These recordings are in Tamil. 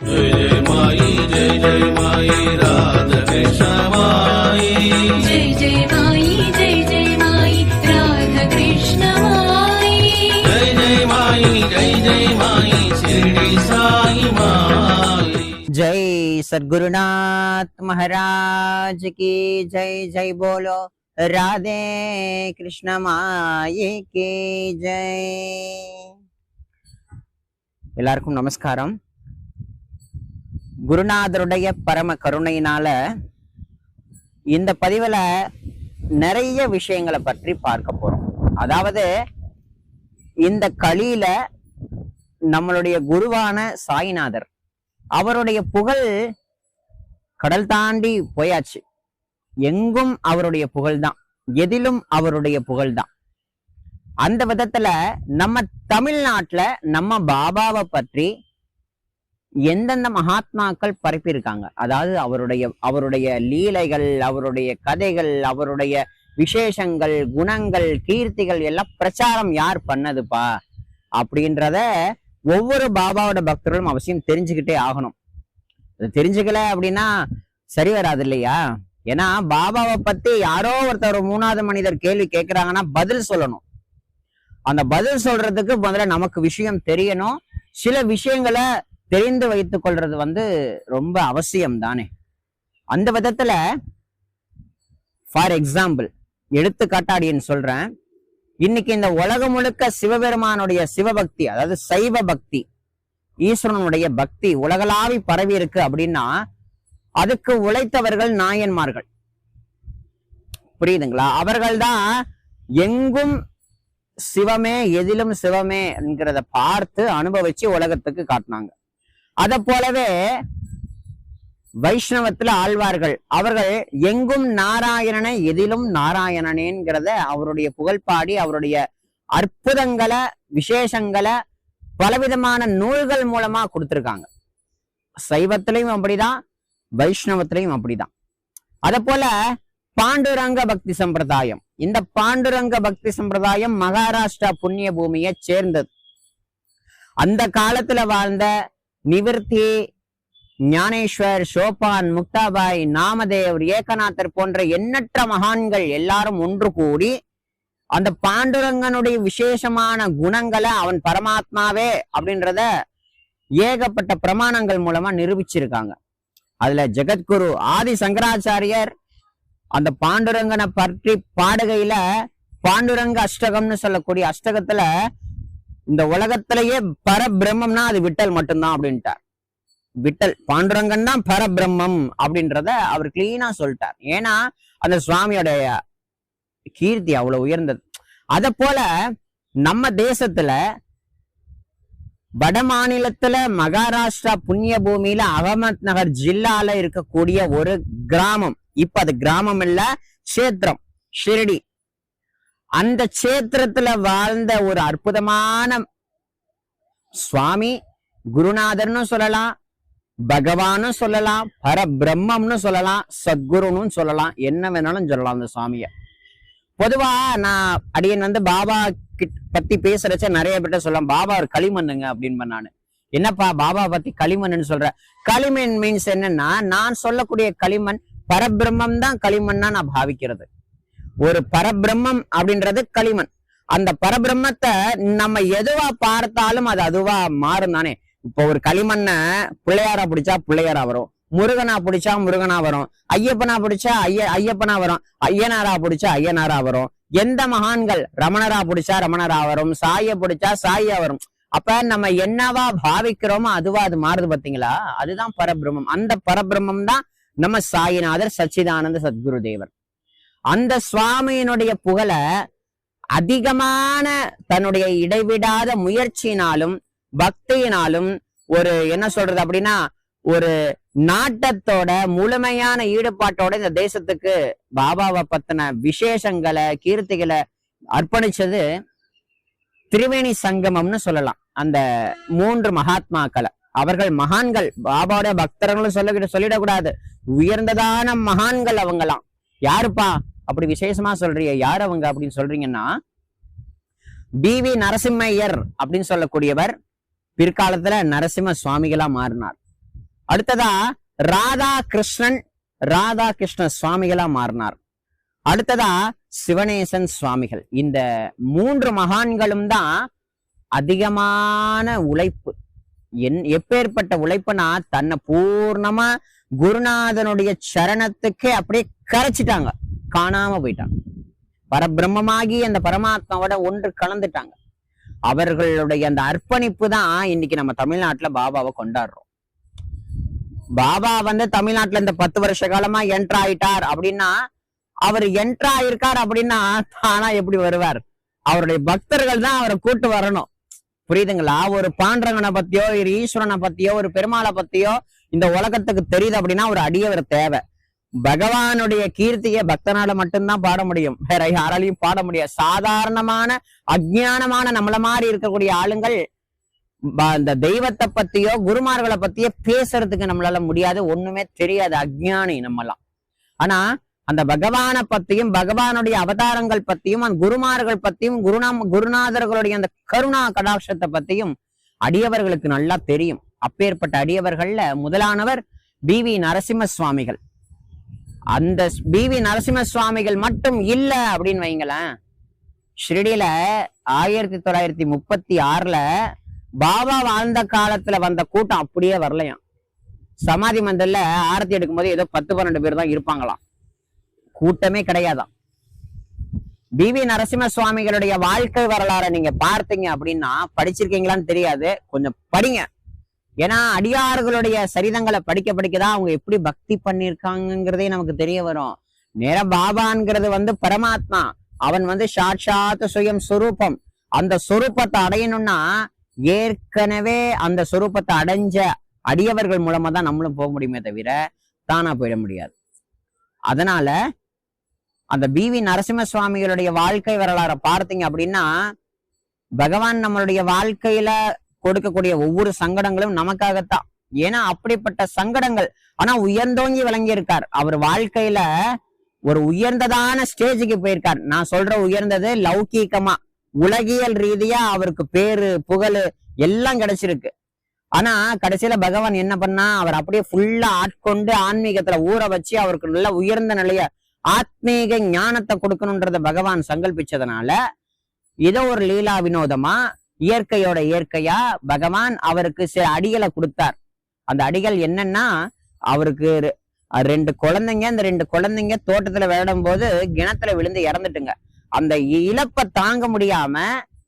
जय राधे जय जय माई जय जय माई राधा जय जय जय जय माई जय सदगुरुनाथ महाराज की जय जय बोलो। राधे कृष्ण माई की जय। एल नमस्कार குருநாதருடைய பரம கருணையினால இந்த பதிவுல நிறைய விஷயங்களை பற்றி பார்க்க போறோம். அதாவது இந்த களியில நம்மளுடைய குருவான சாய்நாதர் அவருடைய புகழ் கடல் தாண்டி போயாச்சு. எங்கும் அவருடைய புகழ்தான் எதிலும் அவருடைய புகழ்தான். அந்த விதத்துல நம்ம தமிழ்நாட்டுல நம்ம பாபாவை பற்றி எந்தெந்த மகாத்மாக்கள் பரப்பியிருக்காங்க? அதாவது அவருடைய அவருடைய லீலைகள் அவருடைய கதைகள் அவருடைய விசேஷங்கள் குணங்கள் கீர்த்திகள் எல்லாம் பிரச்சாரம் யார் பண்ணதுப்பா? அப்படின்றத ஒவ்வொரு பாபாவோட பக்தர்களும் அவசியம் தெரிஞ்சுக்கிட்டே ஆகணும். தெரிஞ்சுக்கல அப்படின்னா சரி வராது இல்லையா? ஏன்னா பாபாவை பத்தி யாரோ ஒருத்தர் மூணாவது மனிதர் கேள்வி கேட்கிறாங்கன்னா பதில் சொல்லணும். அந்த பதில் சொல்றதுக்கு முதல்ல நமக்கு விஷயம் தெரியணும். சில விஷயங்களை தெரிந்து வைத்துக் கொள்றது வந்து ரொம்ப அவசியம் தானே அந்த விதத்துல ஃபார் எக்ஸாம்பிள் எடுத்துக்காட்டாடின்னு சொல்றேன். இன்னைக்கு இந்த உலகம் முழுக்க சிவபெருமானுடைய சிவபக்தி அதாவது சைவ பக்தி ஈஸ்வரனுடைய பக்தி உலகளாவி பரவி இருக்கு அப்படின்னா அதுக்கு உழைத்தவர்கள் நாயன்மார்கள். புரியுதுங்களா? அவர்கள்தான் எங்கும் சிவமே எதிலும் சிவமே என்கிறத பார்த்து அனுபவிச்சு உலகத்துக்கு காட்டினாங்க. அத போலவே வைஷ்ணவத்துல ஆழ்வார்கள். அவர்கள் எங்கும் நாராயணனை எதிலும் நாராயணனேங்கிறத அவருடைய புகழ்பாடி அவருடைய அற்புதங்களை விசேஷங்களை பலவிதமான நூல்கள் மூலமா கொடுத்திருக்காங்க. சைவத்திலையும் அப்படிதான் வைஷ்ணவத்திலையும் அப்படிதான். அத போல பாண்டுரங்க பக்தி சம்பிரதாயம். இந்த பாண்டுரங்க பக்தி சம்பிரதாயம் மகாராஷ்டிரா புண்ணிய பூமியை சேர்ந்தது. அந்த காலத்துல வாழ்ந்த நிவர்த்தி ஞானேஸ்வர் சோபான் முக்தாபாய் நாமதேவர் ஏகநாதர் போன்ற எண்ணற்ற மகான்கள் எல்லாரும் ஒன்று கூடி அந்த பாண்டுரங்கனுடைய விசேஷமான குணங்களை அவன் பரமாத்மாவே அப்படின்றத ஏகப்பட்ட பிரமாணங்கள் மூலமா நிரூபிச்சிருக்காங்க. அதுல ஜெகத்குரு ஆதி சங்கராச்சாரியர் அந்த பாண்டுரங்கனை பற்றி பாடுகையில பாண்டுரங்க அஷ்டகம்னு சொல்லக்கூடிய அஷ்டகத்துல இந்த உலகத்திலேயே பரபிரம்மம்னா அது விட்டல் மட்டும்தான் அப்படின்ட்டார். விட்டல் பாண்டுரங்கன் தான் பரபிரம்மம் அப்படின்றத அவர் கிளீனா சொல்லிட்டார். ஏன்னா அந்த சுவாமியோடைய கீர்த்தி அவ்வளவு உயர்ந்தது. அத போல நம்ம தேசத்துல வட மாநிலத்துல மகாராஷ்டிரா புண்ணிய பூமியில அகமத் நகர் ஜில்லால இருக்கக்கூடிய ஒரு கிராமம். இப்ப அது கிராமம் இல்ல கஷேத்திரம் ஷிரடி. அந்த கஷேத்திரத்துல வாழ்ந்த ஒரு அற்புதமான சுவாமி குருநாதர்னு சொல்லலாம் பகவானும் சொல்லலாம் பரபிரம்மம்னு சொல்லலாம் சத்குருன்னு சொல்லலாம். என்ன வேணாலும் சொல்லலாம் அந்த சுவாமிய. பொதுவா நான் அடியன் வந்து பாபா கிட் பத்தி பேசுறச்ச நிறைய பேர்ட்ட சொல்லலாம். பாபா ஒரு களிமண்ணுங்க அப்படின்னு நானு. என்னப்பா பாபா பத்தி களிமண்ணுன்னு சொல்ற? களிமண் மீன்ஸ் என்னன்னா நான் சொல்லக்கூடிய களிமண் பரபிரம்மம் தான் களிமண்ணா நான் பாவிக்கிறது. ஒரு பரபிரம்மம் அப்படின்றது களிமண். அந்த பரபிரம்மத்தை நம்ம எதுவா பார்த்தாலும் அது அதுவா மாறும் தானே. இப்போ ஒரு களிமண்ணை பிள்ளையாரா பிடிச்சா பிள்ளையாரா வரும். முருகனா பிடிச்சா முருகனா வரும். ஐயப்பனா பிடிச்சா ஐய ஐயப்பனா வரும். ஐயனாரா பிடிச்சா ஐயனாரா வரும். எந்த மகான்கள் ரமணரா பிடிச்சா ரமணரா வரும். சாய பிடிச்சா சாயா வரும். அப்ப நம்ம என்னவா பாவிக்கிறோமோ அதுவா அது மாறுது பாத்தீங்களா? அதுதான் பரபிரம்மம். அந்த பரபிரம்மம் தான் நம்ம சாயிநாதர் சச்சிதானந்த சத்குரு தேவர் அந்த சுவாமியினுடைய புகழை அதிகமான தன்னுடைய இடைவிடாத முயற்சியினாலும் பக்தியினாலும் ஒரு என்ன சொல்றது அப்படின்னா ஒரு நாட்டத்தோட முழுமையான ஈடுபாட்டோட இந்த தேசத்துக்கு பாபாவை பத்தின விசேஷங்களை கீர்த்திகளை அர்ப்பணிச்சது திரிவேணி சங்கமம்னு சொல்லலாம். அந்த மூன்று மகாத்மாக்களை. அவர்கள் மகான்கள். பாபாவோட பக்தர்களும் சொல்ல சொல்லிடக்கூடாது. உயர்ந்ததான மகான்கள் அவங்கலாம் யாருப்பா? அப்படி விசேஷமா சொல்றீங்க யார் அவங்க அப்படின்னு சொல்றீங்கன்னா பி வி நரசிம்மையர் அப்படின்னு சொல்லக்கூடியவர் பிற்காலத்துல நரசிம்ம சுவாமிகளா மாறினார். அடுத்ததா ராதா கிருஷ்ணன் ராதா கிருஷ்ண சுவாமிகளா மாறினார். அடுத்ததா சிவனேசன் சுவாமிகள். இந்த மூன்று மகான்களும் தான் அதிகமான உழைப்பு. என் எப்பேற்பட்ட உழைப்புனா தன்னை பூர்ணமா குருநாதனுடைய சரணத்துக்கே அப்படியே கரைச்சிட்டாங்க. காணாம போயிட்டாங்க. பரபிரம்மமாகி அந்த பரமாத்மாவோட ஒன்று கலந்துட்டாங்க. அவர்களுடைய அந்த அர்ப்பணிப்பு தான் இன்னைக்கு நம்ம தமிழ்நாட்டுல பாபாவை கொண்டாடுறோம். பாபா வந்து தமிழ்நாட்டுல இந்த பத்து வருஷ காலமா என்ட்ரு ஆயிட்டார் அப்படின்னா அவர் என்ட்ரு ஆயிருக்கார் அப்படின்னா தானா எப்படி வருவார்? அவருடைய பக்தர்கள் தான் அவரை கூட்டு வரணும். புரியுதுங்களா? ஒரு பாண்டரங்கனை பத்தியோ ஒரு ஈஸ்வரனை பத்தியோ ஒரு பெருமாளை பத்தியோ இந்த உலகத்துக்கு தெரியுது அப்படின்னா ஒரு அடியவர் தேவை. பகவானுடைய கீர்த்தியை பக்தனால மட்டும்தான் பாட முடியும். வேற யாராலையும் பாட முடியாது. சாதாரணமான அஜானமான நம்மள மாதிரி இருக்கக்கூடிய ஆளுங்கள் அந்த இந்த தெய்வத்தை பத்தியோ குருமார்களை பத்தியோ பேசுறதுக்கு நம்மளால முடியாது. ஒண்ணுமே தெரியாது. அஜ்ஞானி நம்மலாம். ஆனா அந்த பகவானை பத்தியும் பகவானுடைய அவதாரங்கள் பத்தியும் அந்த குருமார்கள் பத்தியும் குருநாம் குருநாதர்களுடைய அந்த கருணா கடாட்சத்தை பத்தியும் அடியவர்களுக்கு நல்லா தெரியும். அப்பேற்பட்ட அடியவர்கள்ல முதலானவர் பி வி நரசிம்ம சுவாமிகள். அந்த பிவி நரசிம்ம சுவாமிகள் மட்டும் இல்ல அப்படின்னு வைங்களேன் ஷிரடியில ஆயிரத்தி தொள்ளாயிரத்தி முப்பத்தி ஆறுல பாபா வாழ்ந்த காலத்துல வந்த கூட்டம் அப்படியே வரலையாம். சமாதி மந்தல்ல ஆரத்தி எடுக்கும்போது ஏதோ பத்து பன்னெண்டு பேர் தான் இருப்பாங்களாம். கூட்டமே கிடையாதாம். பி வி நரசிம்ம சுவாமிகளுடைய வாழ்க்கை வரலாறை நீங்க பார்த்தீங்க அப்படின்னா படிச்சிருக்கீங்களான்னு தெரியாது. கொஞ்சம் படிங்க. ஏன்னா அடியார்களுடைய சரிதங்களை படிக்க படிக்கதான் அவங்க எப்படி பக்தி பண்ணியிருக்காங்கிறதே நமக்கு தெரிய வரும். நேர பாபாங்கிறது வந்து பரமாத்மா. அவன் வந்து சாட்சாத் சுயம் சொரூபம். அந்த சொரூபத்தை அடையணும்னா ஏற்கனவே அந்த சொரூபத்தை அடைஞ்ச அடியவர்கள் மூலமா தான் நம்மளும் போக முடியுமே தவிர தானா போயிட முடியாது. அதனால அந்த பி வி நரசிம்ம சுவாமிகளுடைய வாழ்க்கை வரலாறை பார்த்தீங்க அப்படின்னா பகவான் நம்மளுடைய வாழ்க்கையில கொடுக்கக்கூடிய ஒவ்வொரு சங்கடங்களும் நமக்காகத்தான். ஏன்னா அப்படிப்பட்ட சங்கடங்கள் ஆனா உயர்ந்தோங்கி விளங்கி இருக்கார் அவர் வாழ்க்கையில ஒரு உயர்ந்ததான ஸ்டேஜுக்கு போயிருக்கார். நான் சொல்ற உயர்ந்தது லௌகீகமா உலகியல் ரீதியா அவருக்கு பேரு புகழ் எல்லாம் கிடைச்சிருக்கு. ஆனா கடைசியில பகவான் என்ன பண்ணா அவர் அப்படியே ஃபுல்லா ஆட்கொண்டு ஆன்மீகத்துல ஊற வச்சு அவருக்கு நல்ல உயர்ந்த நிலைய ஆத்மீக ஞானத்தை கொடுக்கணுன்றத பகவான் சங்கல்பிச்சதுனால இதை ஒரு லீலா வினோதமா இயற்கையோட இயற்கையா பகவான் அவருக்கு சில அடிகளை கொடுத்தார். அந்த அடிகள் என்னன்னா அவருக்கு ரெண்டு குழந்தைங்க அந்த ரெண்டு குழந்தைங்க தோட்டத்துல விளையாடும் போது கிணத்துல விழுந்து இறந்துட்டுங்க. அந்த இழப்பை தாங்க முடியாம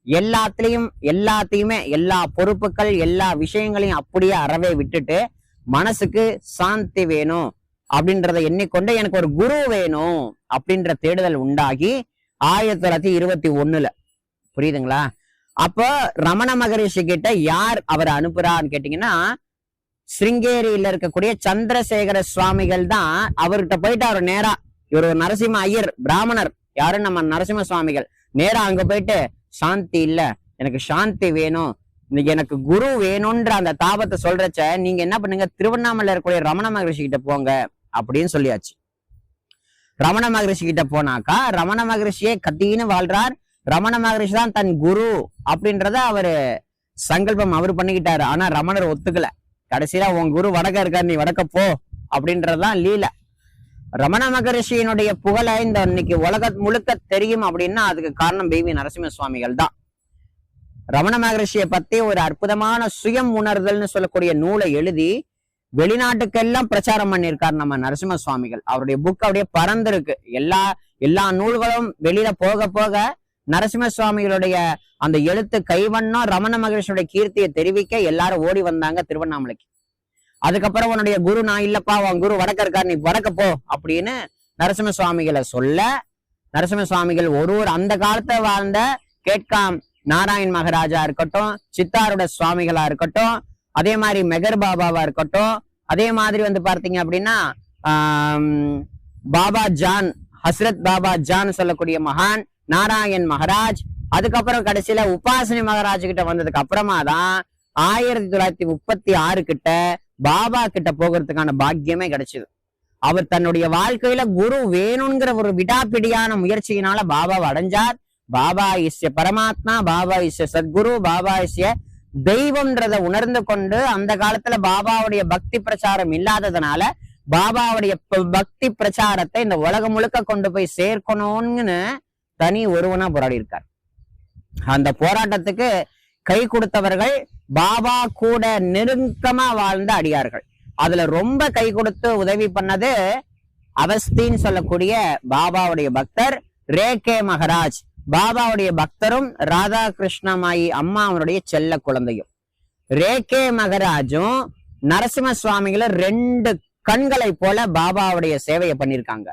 எல்லாத்துலயும் எல்லாத்தையுமே எல்லா பொறுப்புகள் எல்லா விஷயங்களையும் அப்படியே அறவே விட்டுட்டு மனசுக்கு சாந்தி வேணும் அப்படின்றத எண்ணிக்கொண்டு எனக்கு ஒரு குரு வேணும் அப்படின்ற தேடுதல் உண்டாகி ஆயிரத்தி தொள்ளாயிரத்தி இருபத்தி ஒண்ணுல. புரியுதுங்களா? அப்போ ரமண மகரிஷி கிட்ட யார் அவரை அனுப்புறான்னு கேட்டீங்கன்னா சிருங்கேரியில இருக்கக்கூடிய சந்திரசேகர சுவாமிகள் தான் அவர்கிட்ட போயிட்டு அவர் நேரா இவர் ஒரு நரசிம்ம ஐயர் பிராமணர் யாரும் நம்ம நரசிம்ம சுவாமிகள்? நேரா அங்க போயிட்டு சாந்தி இல்ல எனக்கு சாந்தி வேணும் இன்னைக்கு எனக்கு குரு வேணும்ன்ற அந்த தாபத்தை சொல்றச்ச நீங்க என்ன பண்ணுங்க திருவண்ணாமலை இருக்கக்கூடிய ரமண மகரிஷி கிட்ட போங்க அப்படின்னு சொல்லியாச்சு. ரமண மகரிஷி கிட்ட போனாக்கா ரமண மகரிஷியே கத்தின்னு வாழ்றார் ரமண மகரிஷி தான் தன் குரு அப்படின்றத அவரு சங்கல்பம் அவர் பண்ணிக்கிட்டாரு. ஆனா ரமணர் ஒத்துக்கல. கடைசியில உன் குரு வடக்க இருக்கார் நீ வடக்க போ அப்படின்றதுதான் லீல. ரமண மகரிஷியினுடைய புகழை இந்த இன்னைக்கு உலக முழுக்க தெரியும் அப்படின்னா அதுக்கு காரணம் பிவி நரசிம்ம சுவாமிகள் தான். ரமண மகரிஷியை பத்தி ஒரு அற்புதமான சுயம் உணர்தல்னு சொல்லக்கூடிய நூலை எழுதி வெளிநாட்டுக்கெல்லாம் பிரச்சாரம் பண்ணியிருக்கார் நம்ம நரசிம்ம சுவாமிகள் அவருடைய புக் அப்படியே பறந்துருக்கு. எல்லா எல்லா நூல்களும் வெளியில போக போக நரசிம்ம சுவாமிகளுடைய அந்த எழுத்து கைவண்ணம் ரமண மகரிஷியுடைய கீர்த்தியை தெரிவிக்க எல்லாரும் ஓடி வந்தாங்க திருவண்ணாமலைக்கு. அதுக்கப்புறம் உன்னுடைய குரு நான் இல்லப்பா உன் குரு வடக்க இருக்கார் நீ வடக்க போ அப்படின்னு நரசிம்ம சுவாமிகளை சொல்ல நரசிம்ம சுவாமிகள் ஒரு ஒரு அந்த காலத்தை வாழ்ந்த கேட்காம் நாராயண் மகாராஜா இருக்கட்டும் சித்தாரோட சுவாமிகளா இருக்கட்டும் அதே மாதிரி மெகர் பாபாவா இருக்கட்டும் அதே மாதிரி வந்து பார்த்தீங்க அப்படின்னா பாபா ஜான் ஹஸ்ரத் பாபா ஜான் சொல்லக்கூடிய மகான் நாராயண் மகாராஜ். அதுக்கப்புறம் கடைசியில உபாசனி மகாராஜ் கிட்ட வந்ததுக்கு அப்புறமா தான் ஆயிரத்தி தொள்ளாயிரத்தி முப்பத்தி ஆறு கிட்ட பாபா கிட்ட போகிறதுக்கான பாக்கியமே கிடைச்சது. அவர் தன்னுடைய வாழ்க்கையில குரு வேணுங்கிற ஒரு விடாப்பிடியான முயற்சியினால பாபாவை அடைஞ்சார். பாபா இஸ்ய பரமாத்மா பாபா இஸ்ய சத்குரு பாபா இஸ்ய தெய்வம்ன்றத உணர்ந்து கொண்டு அந்த காலத்துல பாபாவுடைய பக்தி பிரச்சாரம் இல்லாததுனால பாபாவுடைய பக்தி பிரச்சாரத்தை இந்த உலகம் முழுக்க கொண்டு போய் சேர்க்கணும்னு தனி ஒருவனா போராடி இருக்கார் அந்த போராட்டத்துக்கு கை கொடுத்தவர்கள் பாபா கூட நெருக்கமா வாழ்ந்த அடியார்கள். அதுல ரொம்ப கை கொடுத்து உதவி பண்ணது அவஸ்தின்னு சொல்லக்கூடிய பாபாவுடைய பக்தர் ரே கே மகராஜ். பாபாவுடைய பக்தரும் ராதா கிருஷ்ணமாயி அம்மா அவருடைய செல்ல குழந்தையும். ரே கே மகராஜும் நரசிம்ம சுவாமிகளும் ரெண்டு கண்களை போல பாபாவுடைய சேவையை பண்ணிருக்காங்க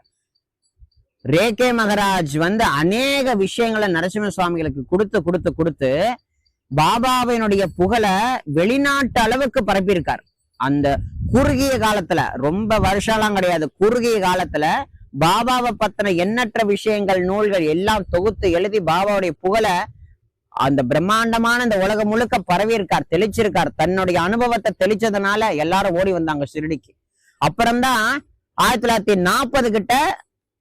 ரேகே மகராஜ் வந்து அநேக விஷயங்களை நரசிம்ம சுவாமிகளுக்கு கொடுத்து கொடுத்து கொடுத்து பாபாவினுடைய புகழை வெளிநாட்டு அளவுக்கு பரப்பியிருக்கார். அந்த குறுகிய காலத்துல ரொம்ப வருஷம்லாம் கிடையாது குறுகிய காலத்துல பாபாவை பத்தின எண்ணற்ற விஷயங்கள் நூல்கள் எல்லாம் தொகுத்து எழுதி பாபாவுடைய புகழை அந்த பிரம்மாண்டமான இந்த உலகம் முழுக்க பரவி இருக்கார் தெளிச்சிருக்கார். தன்னுடைய அனுபவத்தை தெளிச்சதுனால எல்லாரும் ஓடி வந்தாங்க ஷிரடிக்கு. அப்புறம்தான் ஆயிரத்தி தொள்ளாயிரத்தி நாற்பது கிட்ட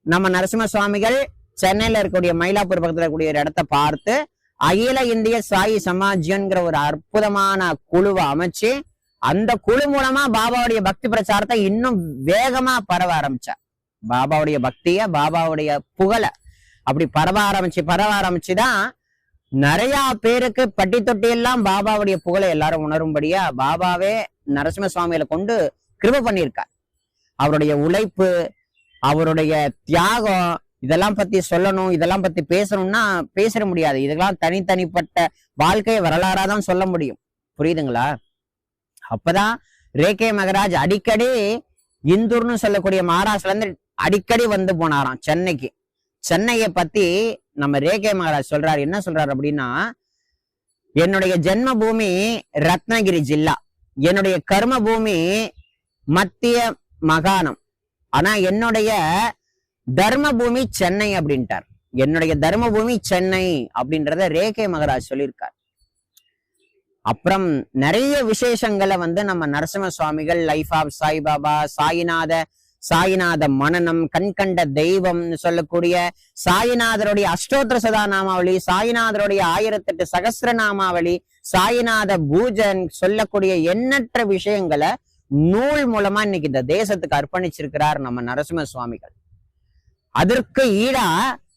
நம்ம நரசிம்ம சுவாமிகள் சென்னையில இருக்கக்கூடிய மயிலாப்பூர் பக்கத்துல இருக்கக்கூடிய ஒரு இடத்த பார்த்து அகில இந்திய சாயி சமாஜ்யங்கிற ஒரு அற்புதமான குழுவை அமைச்சு அந்த குழு மூலமா பாபாவுடைய பக்தி பிரச்சாரத்தை இன்னும் வேகமா பரவ ஆரம்பிச்சார். பாபாவுடைய பக்திய பாபாவுடைய புகழ அப்படி பரவ ஆரம்பிச்சு பரவ ஆரம்பிச்சுதான் நிறைய பேருக்கு பட்டி தொட்டி எல்லாம் பாபாவுடைய புகழை எல்லாரும் உணரும்படியா பாபாவே நரசிம்ம சுவாமிகளை கொண்டு கிருப பண்ணியிருக்கார். அவருடைய உழைப்பு அவருடைய தியாகம் இதெல்லாம் பத்தி சொல்லணும் இதெல்லாம் பத்தி பேசணும்னா பேசிட முடியாது. இதெல்லாம் தனித்தனிப்பட்ட வாழ்க்கை வரலாறா தான் சொல்ல முடியும். புரியுதுங்களா? அப்பதான் ரேகே மகராஜ் அடிக்கடி இந்தூர்னு சொல்லக்கூடிய மகாராஷ்டிரல இருந்து அடிக்கடி வந்து போனாராம் சென்னைக்கு. சென்னையை பத்தி நம்ம ரேகே மகாராஜ் சொல்றாரு. என்ன சொல்றாரு அப்படின்னா என்னுடைய ஜென்ம பூமி ரத்னகிரி ஜில்லா. என்னுடைய கர்ம பூமி மத்திய மகாணம். ஆனா என்னுடைய தர்ம பூமி சென்னை அப்படின்ட்டார். என்னுடைய தர்ம பூமி சென்னை அப்படின்றத ரேகே மகராஜ் சொல்லியிருக்கார். அப்புறம் நிறைய விசேஷங்களை வந்து நம்ம நரசிம்ம சுவாமிகள் லைஃப் ஆஃப் சாய்பாபா சாயிநாத சாயிநாத மனனம் கண்கண்ட தெய்வம்னு சொல்லக்கூடிய சாயிநாதருடைய அஷ்டோத்திர சதா நாமாவளி சாயிநாதருடைய ஆயிரத்தெட்டு சகஸ்ர நாமாவளி சாயிநாத பூஜன் சொல்லக்கூடிய எண்ணற்ற விஷயங்களை நூல் மூலமா இன்னைக்கு இந்த தேசத்துக்கு அர்ப்பணிச்சிருக்கிறார் நம்ம நரசிம்ம சுவாமிகள். அதற்கு ஈடா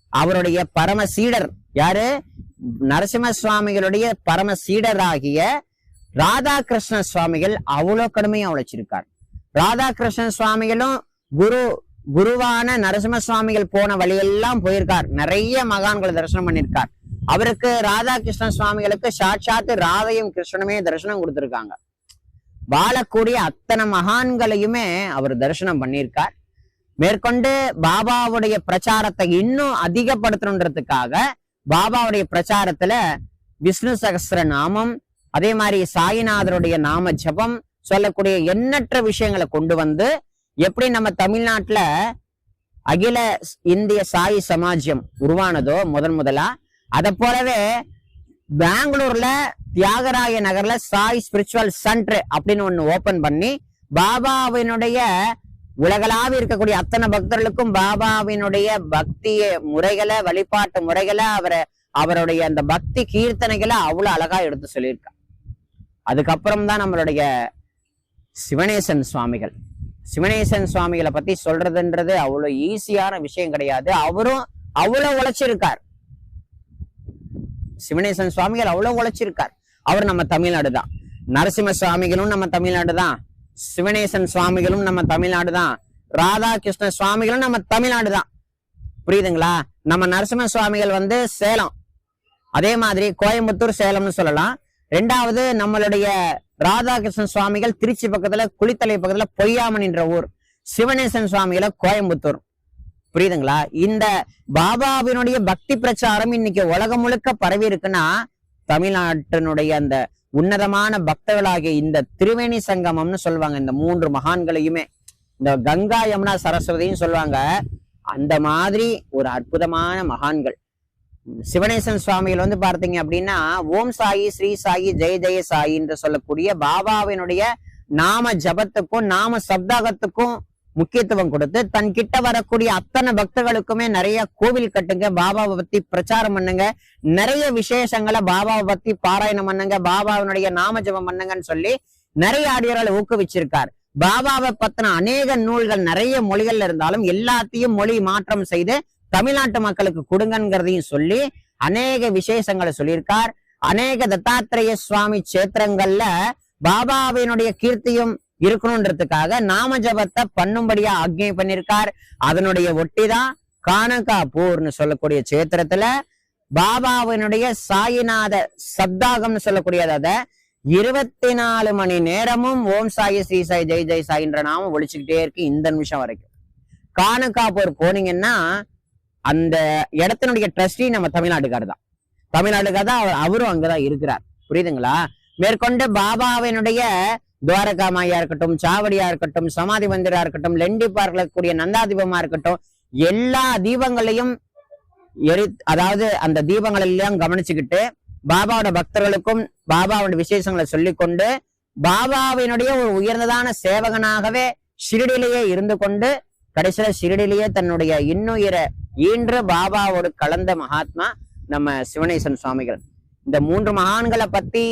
அவருடைய பரம சீடர். யாரு? நரசிம்ம சுவாமிகளுடைய பரம சீடராகிய ராதாகிருஷ்ண சுவாமிகள் அவ்வளவு கடுமையா உழைச்சிருக்கார். ராதாகிருஷ்ண சுவாமிகளும் குரு குருவான நரசிம்ம சுவாமிகள் போன வழியெல்லாம் போயிருக்கார். நிறைய மகான்களை தரிசனம் பண்ணியிருக்கார். அவருக்கு ராதாகிருஷ்ண சுவாமிகளுக்கு சாட்சாத்து ராதையும் கிருஷ்ணனுமே தரிசனம் கொடுத்திருக்காங்க. வாழக்கூடிய அத்தனை மகான்களையுமே அவர் தரிசனம் பண்ணியிருக்கார். மேற்கொண்டு பாபாவுடைய பிரச்சாரத்தை இன்னும் அதிகப்படுத்தணுன்றதுக்காக பாபாவுடைய பிரச்சாரத்துல விஷ்ணு சகஸ்ர நாமம் அதே மாதிரி சாயிநாதருடைய நாம ஜபம் சொல்லக்கூடிய எண்ணற்ற விஷயங்களை கொண்டு வந்து எப்படி நம்ம தமிழ்நாட்டுல அகில இந்திய சாயி சமாஜ்யம் உருவானதோ முதன் முதலா அதை போலவே பெங்களூர்ல தியாகராய நகர்ல சாய் ஸ்பிரிச்சுவல் சென்டர் அப்படின்னு ஒன்று ஓபன் பண்ணி பாபாவினுடைய உலகளாவி இருக்கக்கூடிய அத்தனை பக்தர்களுக்கும் பாபாவினுடைய பக்தி முறைகளை வழிபாட்டு முறைகளை அவரை அவருடைய அந்த பக்தி கீர்த்தனைகளை அவ்வளவு அழகா எடுத்து சொல்லியிருக்கா. அதுக்கப்புறம் தான் நம்மளுடைய சிவனேசன் சுவாமிகள். சிவனேசன் சுவாமிகளை பத்தி சொல்றதுன்றது அவ்வளவு ஈஸியான விஷயம் கிடையாது. அவரும் அவ்வளவு உழைச்சிருக்கார். சிவனேசன் சுவாமிகள் அவ்வளவு உழைச்சிருக்கார். அவர் நம்ம தமிழ்நாடு தான். நரசிம்ம சுவாமிகளும் நம்ம தமிழ்நாடு தான். சிவனேசன் சுவாமிகளும் நம்ம தமிழ்நாடு தான். ராதாகிருஷ்ண சுவாமிகளும் நம்ம தமிழ்நாடு தான். புரியுதுங்களா? நம்ம நரசிம்ம சுவாமிகள் வந்து சேலம். அதே மாதிரி கோயம்புத்தூர் சேலம்னு சொல்லலாம். ரெண்டாவது நம்மளுடைய ராதாகிருஷ்ணன் சுவாமிகள் திருச்சி பக்கத்துல குளித்தலை பக்கத்துல பொய்யாமணின்ற ஊர். சிவனேசன் சுவாமிகளை கோயம்புத்தூர். புரியுதுங்களா? இந்த பாபாவினுடைய பக்தி பிரச்சாரம் இன்னைக்கு உலகம் முழுக்க பரவி இருக்குன்னா தமிழ்நாட்டினுடைய அந்த உன்னதமான பக்தர்களாகிய இந்த திருவேணி சங்கமம்னு சொல்லுவாங்க. இந்த மூன்று மகான்களையுமே. இந்த கங்கா யமுனா சரஸ்வதின்னு சொல்லுவாங்க. அந்த மாதிரி ஒரு அற்புதமான மகான்கள். சிவனேசன் சுவாமிகள் வந்து பார்த்தீங்க அப்படின்னா ஓம் சாயி ஸ்ரீ சாயி ஜெய ஜெய சாயி என்று சொல்லக்கூடிய பாபாவினுடைய நாம ஜபத்துக்கும் நாம சப்தாகத்துக்கும் முக்கியத்துவம் கொடுத்து தன் கிட்ட வரக்கூடிய அத்தனை பக்தர்களுக்குமே நிறைய கோவில் கட்டுங்க பாபாவை பத்தி பிரச்சாரம் பண்ணுங்க நிறைய விசேஷங்களை பாபாவை பத்தி பாராயணம் பண்ணுங்க பாபாவினுடைய நாம பண்ணுங்கன்னு சொல்லி நிறைய ஆடியோர்களை ஊக்குவிச்சிருக்கார். பாபாவை பத்தின அநேக நூல்கள் நிறைய மொழிகள்ல இருந்தாலும் எல்லாத்தையும் மொழி மாற்றம் செய்து தமிழ்நாட்டு மக்களுக்கு கொடுங்கிறதையும் சொல்லி அநேக விசேஷங்களை சொல்லியிருக்கார். அநேக தத்தாத்திரேய சுவாமி சேத்திரங்கள்ல பாபாவினுடைய கீர்த்தியும் இருக்கணும்ன்றதுக்காக நாம ஜபத்தை பண்ணும்படியா ஆக்ஞை பண்ணிருக்கார். அதனுடைய ஒட்டிதான் கானகாபூர்னு சொல்லக்கூடிய சேத்திரத்துல பாபாவினுடைய சாயிநாத சப்தாகம்னு சொல்லக்கூடியத இருபத்தி நாலு மணி நேரமும் ஓம் சாயி ஸ்ரீ சாய் ஜெய் ஜெய் சாயின்ற நாமம் ஒழிச்சுக்கிட்டே இருக்கு இந்த நிமிஷம் வரைக்கும். கானகாபூர் போனீங்கன்னா அந்த இடத்தினுடைய ட்ரஸ்டி நம்ம தமிழ்நாட்டுக்காரர் தான். தமிழ்நாட்டுக்கார் தான் அவர் அவரும் அங்கதான் இருக்கிறார். புரியுதுங்களா? மேற்கொண்டு பாபாவினுடைய துவாரகா மாயா இருக்கட்டும் சாவடியா இருக்கட்டும் சமாதி மந்திரா இருக்கட்டும் லெண்டி பார்க்கல கூடிய நந்தாதீபமா இருக்கட்டும் எல்லா தீபங்களையும் எரி அதாவது அந்த தீபங்கள் எல்லாம் கவனிச்சுக்கிட்டு பாபாவோட பக்தர்களுக்கும் பாபாவோட விசேஷங்களை சொல்லிக்கொண்டு பாபாவினுடைய ஒரு உயர்ந்ததான சேவகனாகவே ஷிரடியிலேயே இருந்து கொண்டு கடைசியில ஷிரடியிலேயே தன்னுடைய இன்னுயிரை ஈன்று பாபாவோடு கலந்த மகாத்மா நம்ம சிவனேசன் சுவாமிகள். இந்த மூன்று மகான்களை பத்தி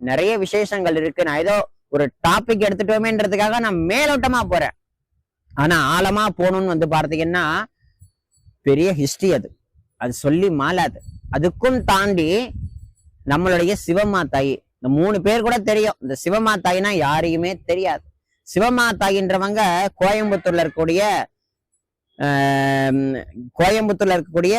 நிறைய விசேஷங்கள் இருக்கு. நான் ஏதோ ஒரு டாபிக் எடுத்துட்டோமேன்றதுக்காக நான் மேலோட்டமா போறேன். ஆனா ஆழமா போகணும்னு வந்து பார்த்தீங்கன்னா பெரிய ஹிஸ்டரி அது. அது சொல்லி மாலாது அதுக்கும் தாண்டி நம்மளுடைய சிவமா தாய் இந்த மூணு பேர் கூட தெரியும். இந்த சிவமா தாயினா யாரையுமே தெரியாது. சிவமா தாயின்றவங்க கோயம்புத்தூர்ல இருக்கக்கூடிய ஆஹ் கோயம்புத்தூர்ல இருக்கக்கூடிய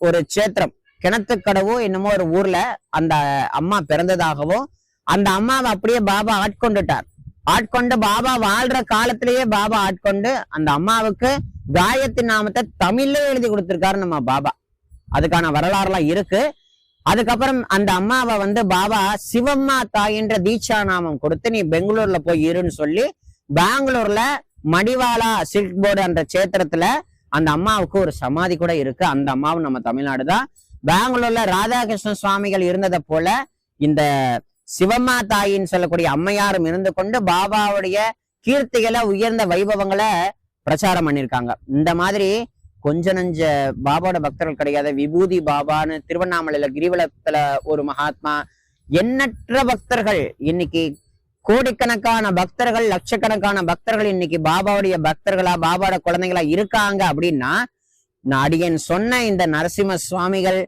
ஒரு க்ஷேத்திரம். கிணத்துக்கடவோ என்னமோ ஒரு ஊர்ல அந்த அம்மா பிறந்ததாகவும் அந்த அம்மாவை அப்படியே பாபா ஆட்கொண்டுட்டார். ஆட்கொண்டு பாபா வாழ்ற காலத்திலேயே பாபா ஆட்கொண்டு அந்த அம்மாவுக்கு காயத்தின் நாமத்தை தமிழ்ல எழுதி கொடுத்திருக்காரு நம்ம பாபா. அதுக்கான வரலாறுலாம் இருக்கு. அதுக்கப்புறம் அந்த அம்மாவை வந்து பாபா சிவம்மா தாயின்ற தீட்சா நாமம் கொடுத்து நீ பெங்களூர்ல போய் இருன்னு சொல்லி பெங்களூர்ல மடிவாலா சில்க் போர்டு என்ற சேத்திரத்துல அந்த அம்மாவுக்கு ஒரு சமாதி கூட இருக்கு. அந்த அம்மாவும் நம்ம தமிழ்நாடு தான். பெங்களூர்ல ராதாகிருஷ்ண சுவாமிகள் இருந்ததை போல இந்த சிவம்மா தாயின்னு சொல்லக்கூடிய அம்மையாரும் இருந்து கொண்டு பாபாவுடைய கீர்த்திகளை உயர்ந்த வைபவங்களை பிரச்சாரம் பண்ணியிருக்காங்க இந்த மாதிரி கொஞ்ச நஞ்ச பாபாவோட பக்தர்கள் கிடையாத. விபூதி பாபான்னு திருவண்ணாமலையில கிரிவலத்துல ஒரு மகாத்மா. எண்ணற்ற பக்தர்கள். இன்னைக்கு கோடிக்கணக்கான பக்தர்கள் லட்சக்கணக்கான பக்தர்கள் இன்னைக்கு பாபாவுடைய பக்தர்களா பாபாவோட குழந்தைகளா இருக்காங்க அப்படின்னா நான் சொன்ன இந்த நரசிம்ம சுவாமிகள்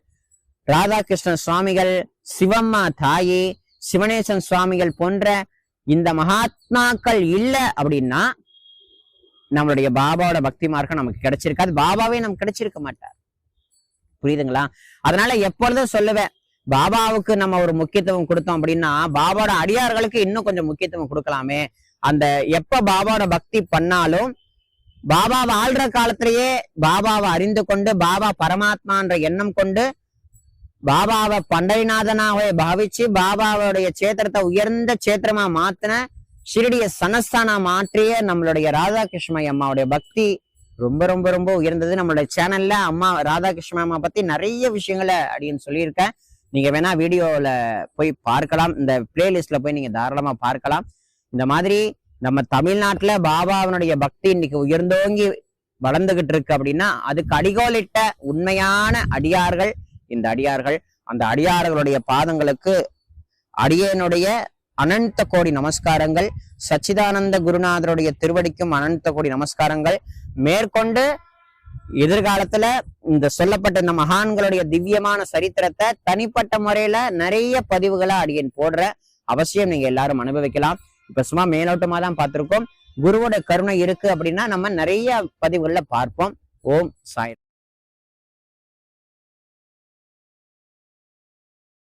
ராதாகிருஷ்ண சுவாமிகள் சிவம்மா தாயி சிவனேசன் சுவாமிகள் போன்ற இந்த மகாத்மாக்கள் இல்ல அப்படின்னா நம்மளுடைய பாபாவோட பக்தி மார்க்கம் நமக்கு கிடைச்சிருக்காது. பாபாவே நமக்கு கிடைச்சிருக்க மாட்டார். புரியுதுங்களா? அதனால எப்பொழுதும் சொல்லுவேன் பாபாவுக்கு நம்ம ஒரு முக்கியத்துவம் கொடுத்தோம் அப்படின்னா பாபாவோட அடியார்களுக்கு இன்னும் கொஞ்சம் முக்கியத்துவம் கொடுக்கலாமே. அந்த எப்ப பாபாவோட பக்தி பண்ணாலும் பாபா வாழ்ற காலத்திலேயே பாபாவை அறிந்து கொண்டு பாபா பரமாத்மான்ற எண்ணம் கொண்டு பாபாவை பண்டைநாதனாவே பாவிச்சு பாபாவுடைய சேத்திரத்தை உயர்ந்த சேத்திரமா மாத்தின ஷிரடிய சனஸ்தானா மாற்றிய நம்மளுடைய ராதாகிருஷ்ண அம்மாவுடைய பக்தி ரொம்ப ரொம்ப ரொம்ப உயர்ந்தது. நம்மளுடைய சேனல்ல அம்மா ராதாகிருஷ்ண அம்மா பத்தி நிறைய விஷயங்களை அப்படின்னு சொல்லியிருக்கேன். நீங்க வேணா வீடியோல போய் பார்க்கலாம். இந்த பிளேலிஸ்ட்ல போய் நீங்க தாராளமா பார்க்கலாம். இந்த மாதிரி நம்ம தமிழ்நாட்டுல பாபாவனுடைய பக்தி இன்னைக்கு உயர்ந்தோங்கி வளர்ந்துகிட்டு இருக்கு அப்படின்னா அதுக்கு அடிகோலிட்ட உண்மையான அடியார்கள் இந்த அடியார்கள் அந்த அடியார்களுடைய பாதங்களுக்கு அடியனுடைய அனந்த கோடி நமஸ்காரங்கள் சச்சிதானந்த குருநாதருடைய திருவடிக்கும் அனந்த கோடி நமஸ்காரங்கள். மேற்கொண்டு எதிர்காலத்துல இந்த சொல்லப்பட்ட இந்த மகான்களுடைய திவ்யமான சரித்திரத்தை தனிப்பட்ட முறையில நிறைய பதிவுகளை அடியன் போடுற அவசியம் நீங்க எல்லாரும் அனுபவிக்கலாம். இப்ப சும்மா மேலோட்டமா தான் பார்த்திருக்கோம். குருவோட கருணை இருக்கு அப்படின்னா நம்ம நிறைய பதிவுகள்ல பார்ப்போம். ஓம் சாய்